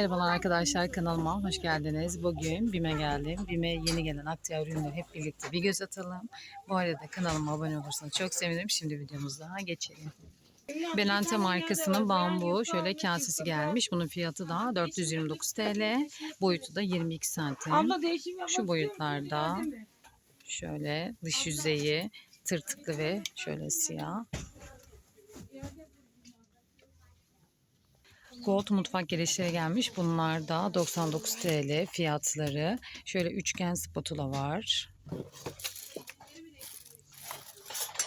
Merhabalar arkadaşlar kanalıma hoş geldiniz. Bugün BİM'e geldim. BİM'e yeni gelen akciğer ürünleri hep birlikte bir göz atalım. Bu arada kanalıma abone olursanız çok sevinirim. Şimdi videomuza geçelim. Benante markasının bambu şöyle kasesi gelmiş. Bunun fiyatı da 429 TL. Boyutu da 22 santim. Şu boyutlarda şöyle dış yüzeyi tırtıklı ve şöyle siyah. Gold mutfak gelişleri gelmiş. Bunlar da 99 TL fiyatları. Şöyle üçgen spatula var.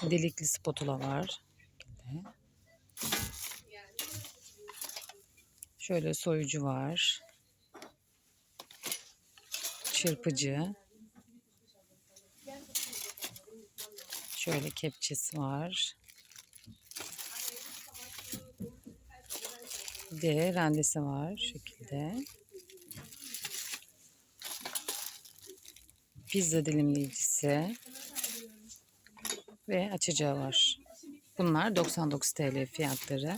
Delikli spatula var. Şöyle soyucu var. Çırpıcı. Şöyle kepçesi var. De rendesi var şekilde. Pizza dilimleyicisi ve açacağı var. Bunlar 99 TL fiyatları.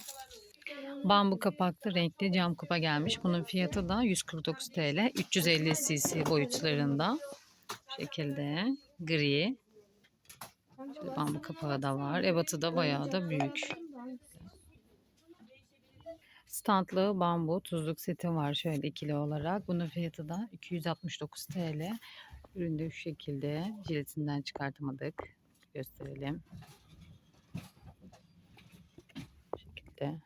Bambu kapaklı renkli cam kupa gelmiş. Bunun fiyatı da 149 TL. 350 cc boyutlarında. Şekilde gri. Şöyle bambu kapağı da var. Ebatı da bayağı da büyük. Standlı bambu tuzluk seti var şöyle ikili olarak. Bunun fiyatı da 269 TL. Üründe şu şekilde jiletinden çıkartamadık. Gösterelim. Bu şekilde.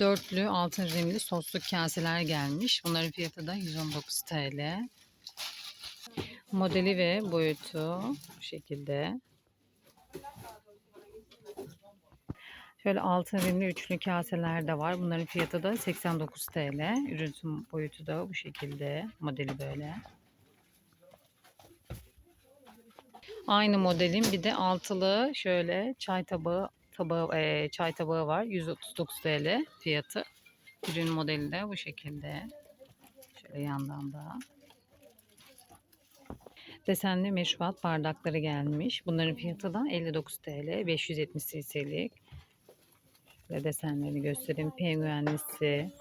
Dörtlü altın rimli soslu kaseler gelmiş. Bunların fiyatı da 119 TL. Modeli ve boyutu bu şekilde. Şöyle altın rimli üçlü kaseler de var. Bunların fiyatı da 89 TL. Ürün boyutu da bu şekilde. Modeli böyle. Aynı modelin bir de altılı şöyle çay tabağı tabağı e, çay tabağı var. 139 TL fiyatı. Ürün modeli de bu şekilde. Şöyle yandan da. Desenli meşrubat bardakları gelmiş. Bunların fiyatı da 59 TL. 570 cc'lik. Şöyle desenleri göstereyim. Penguenlisi.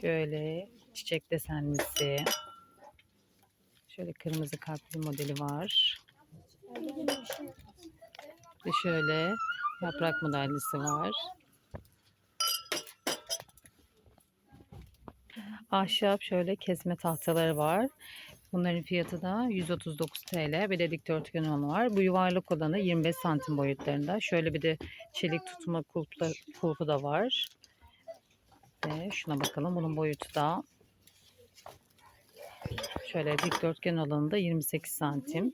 Şöyle çiçek desenlisi. Şöyle kırmızı kalpli modeli var. Ve şöyle yaprak modelisi var. Ahşap şöyle kesme tahtaları var. Bunların fiyatı da 139 TL. Bir de dikdörtgen olanı var. Bu yuvarlak olanı 25 santim boyutlarında. Şöyle bir de çelik tutma kulpu, kulpu da var. Ve şuna bakalım. Bunun boyutu da şöyle dikdörtgen olanı da 28 santim.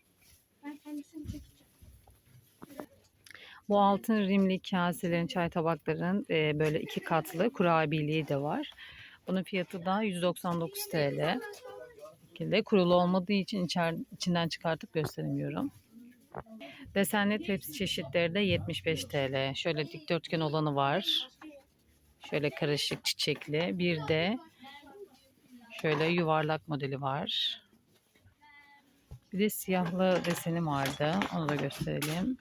Bu altın rimli kaselerin, çay tabakların e, böyle iki katlı kurabiliği de var. Bunun fiyatı da 199 TL. Şekilde kurulu olmadığı için içer, içinden çıkartıp gösteremiyorum. Desenli tepsi çeşitleri de 75 TL. Şöyle dikdörtgen olanı var. Şöyle karışık çiçekli. Bir de şöyle yuvarlak modeli var. Bir de siyahlı deseni vardı. Onu da gösterelim.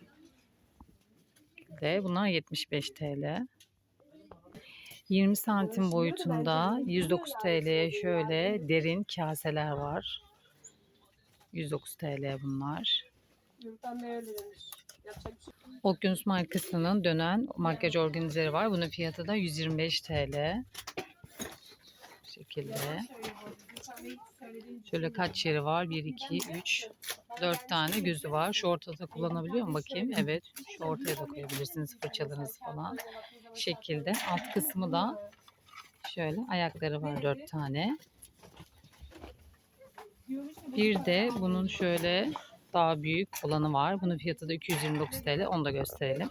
Bunlar 75 TL. 20 santim boyutunda 109 TL'ye şöyle derin kaseler var. 109 TL bunlar. Okyanus markasının dönen makyaj organizeri var. Bunun fiyatı da 125 TL. Bu şekilde. Şöyle kaç yeri var? 1, 2, 3, 4 tane gözü var. Şu ortada kullanabiliyor mu bakayım? Evet. Şu ortaya da koyabilirsiniz fırçalarınızı falan. Şekilde. Alt kısmı da şöyle ayakları var 4 tane. Bir de bunun şöyle daha büyük olanı var. Bunun fiyatı da 229 TL. Onu da gösterelim.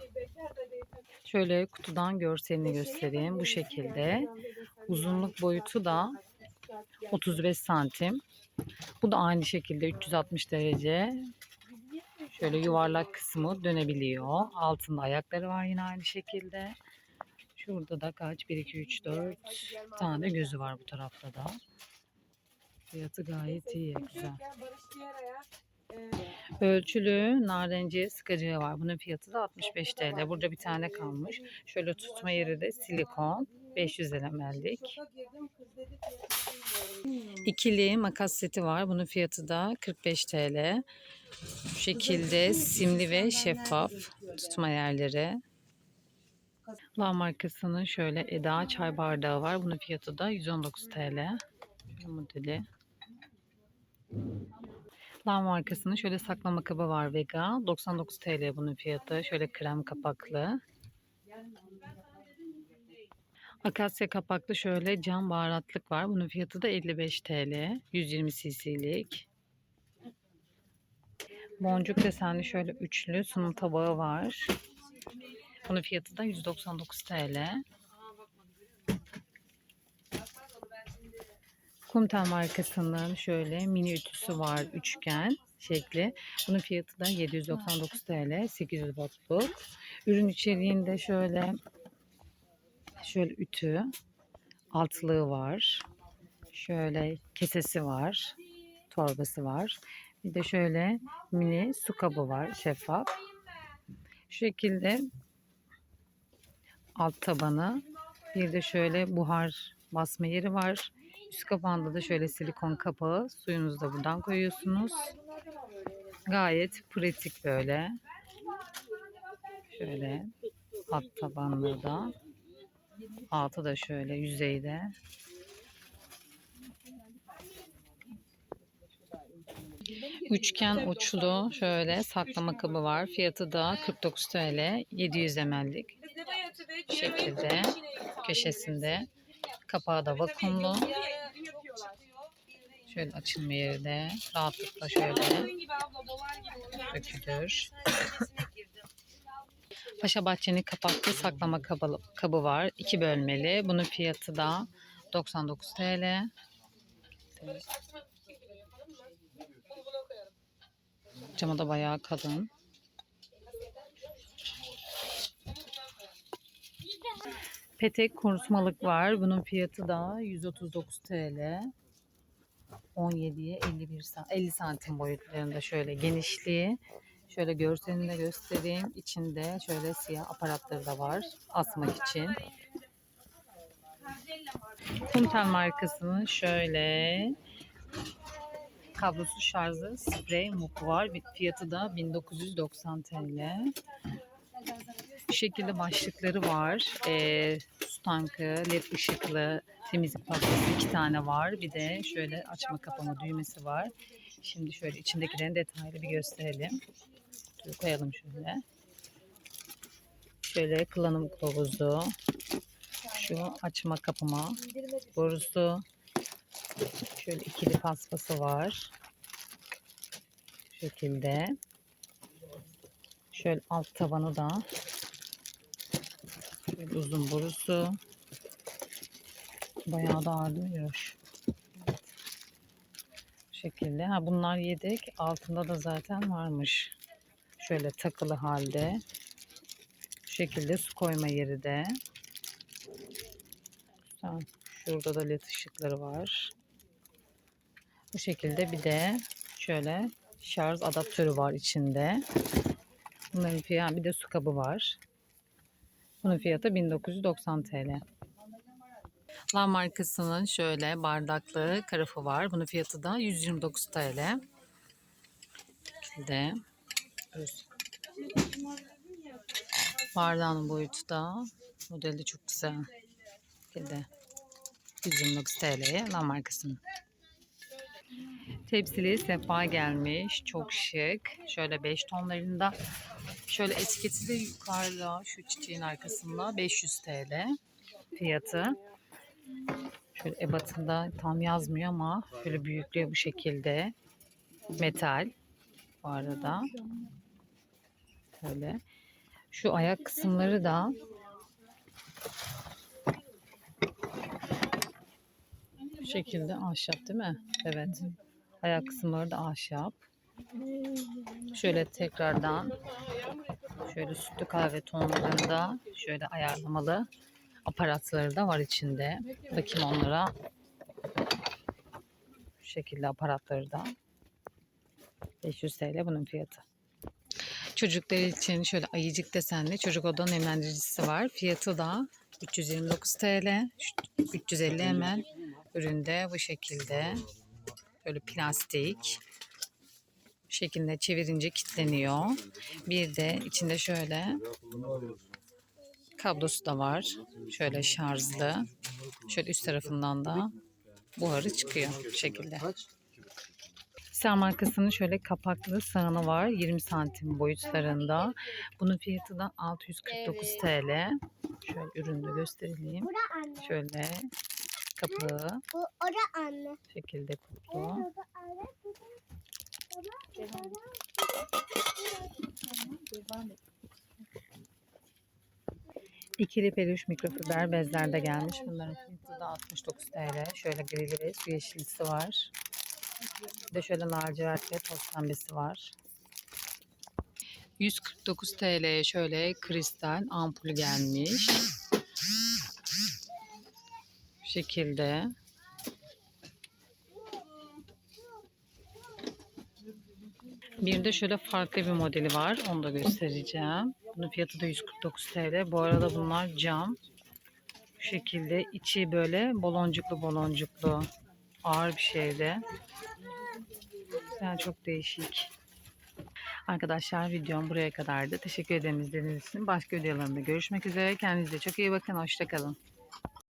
Şöyle kutudan görselini göstereyim. Bu şekilde. Uzunluk boyutu da 35 santim. Bu da aynı şekilde 360 derece. Şöyle yuvarlak kısmı dönebiliyor. Altında ayakları var yine aynı şekilde. Şurada da kaç? 1, 2, 3, 4 tane gözü var bu tarafta da. Fiyatı gayet iyi. Güzel. Ölçülü narenciye sıkacığı var. Bunun fiyatı da 65 TL. Burada bir tane kalmış. Şöyle tutma yeri de silikon. 500 ml'lik. İkili makas seti var. Bunun fiyatı da 45 TL. Bu şekilde simli ve şeffaf tutma yerleri. La markasının şöyle Eda çay bardağı var. Bunun fiyatı da 119 TL. Şöyle modeli. La markasının şöyle saklama kabı var Vega. 99 TL bunun fiyatı. Şöyle krem kapaklı. Akasya kapaklı şöyle cam baharatlık var. Bunun fiyatı da 55 TL. 120 cc'lik. Boncuk desenli şöyle üçlü sunum tabağı var. Bunun fiyatı da 199 TL. Kumtel markasının şöyle mini ütüsü var üçgen şekli. Bunun fiyatı da 799 TL 800 wattlık. Ürün içeriğinde şöyle şöyle ütü altlığı var. Şöyle kesesi var. Torbası var. Bir de şöyle mini su kabı var şeffaf. Şu şekilde alt tabanı. Bir de şöyle buhar basma yeri var. Üst kapağında da şöyle silikon kapağı. Suyunuzu da buradan koyuyorsunuz. Gayet pratik böyle. Şöyle alt tabanlı da. Altı da şöyle yüzeyde. Üçgen uçlu şöyle saklama kabı var. Fiyatı da 49 TL. 700 ml'lik. Şekilde köşesinde. Kapağı da vakumlu. Şöyle açılma yeri de rahatlıkla şöyle dökülür. Paşa Bahçe'nin kapaklı saklama kabı, kabı var. iki bölmeli. Bunun fiyatı da 99 TL. Camı da bayağı kalın. Petek kurutmalık var. Bunun fiyatı da 139 TL. 17'ye 51 sa- 50 santim boyutlarında şöyle genişliği. Şöyle görselini de göstereyim. İçinde şöyle siyah aparatları da var asmak için. Kumtel markasının şöyle kablosuz şarjlı sprey mupu var. Fiyatı da 1990 TL. Bu şekilde başlıkları var. Ee, su tankı, led ışıklı, temizlik tablası iki tane var. Bir de şöyle açma kapama düğmesi var. Şimdi şöyle içindekilerini detaylı bir gösterelim. Dur koyalım şöyle. Şöyle kullanım kılavuzu. Şu açma kapama borusu. Şöyle ikili paspası var. Şu şekilde. Şöyle alt tabanı da şöyle uzun borusu. Bayağı da ağır duruyor. Evet. Bu şekilde. Ha bunlar yedek. Altında da zaten varmış. Şöyle takılı halde. Şu şekilde su koyma yeri de. Tamam. Şurada da led ışıkları var. Bu şekilde bir de şöyle şarj adaptörü var içinde. Bunların bir de su kabı var. Bunun fiyatı 1990 TL. Lan markasının şöyle bardaklı karafı var. Bunun fiyatı da 129 TL. De. Bardağın boyutu da modeli de çok güzel. Bir de 129 TL'ye Lan markasının. Tepsili sefa gelmiş. Çok şık. Şöyle 5 tonlarında. Şöyle etiketi de yukarıda şu çiçeğin arkasında 500 TL fiyatı. Şöyle ebatında tam yazmıyor ama şöyle büyüklüğü bu şekilde. Metal bu arada. Böyle. Şu ayak kısımları da şekilde ahşap değil mi? Evet. Ayak kısımları da ahşap. Şöyle tekrardan şöyle sütlü kahve tonlarında şöyle ayarlamalı aparatları da var içinde. Bakayım onlara. Bu şekilde aparatları da. 500 TL bunun fiyatı. Çocuklar için şöyle ayıcık desenli çocuk oda nemlendiricisi var. Fiyatı da 329 TL. 350 ml. Üründe bu şekilde. Böyle plastik. Şekilde çevirince kilitleniyor. Bir de içinde şöyle kablosu da var. Şöyle şarjlı. Şöyle üst tarafından da buharı çıkıyor bu şekilde. Sar markasının şöyle kapaklı sağanı var. 20 santim boyutlarında. Bunun fiyatı da 649 TL. Şöyle ürünü anne. Şöyle kapağı Bu ora anne. şekilde. Baba. İkili peluş mikrofiber bezler de gelmiş. Bunların fiyatı da 69 TL. Şöyle grili bez, bir yeşilisi var. Bir de şöyle lacivert ve toz pembesi var. 149 TL şöyle kristal ampul gelmiş. Şekilde. Bir de şöyle farklı bir modeli var. Onu da göstereceğim. Bunun fiyatı da 149 TL. Bu arada bunlar cam. Bu şekilde içi böyle baloncuklu baloncuklu ağır bir şeyde. Yani çok değişik. Arkadaşlar videom buraya kadardı. Teşekkür ederim izlediğiniz için. Başka videolarımda görüşmek üzere. Kendinize çok iyi bakın. Hoşçakalın.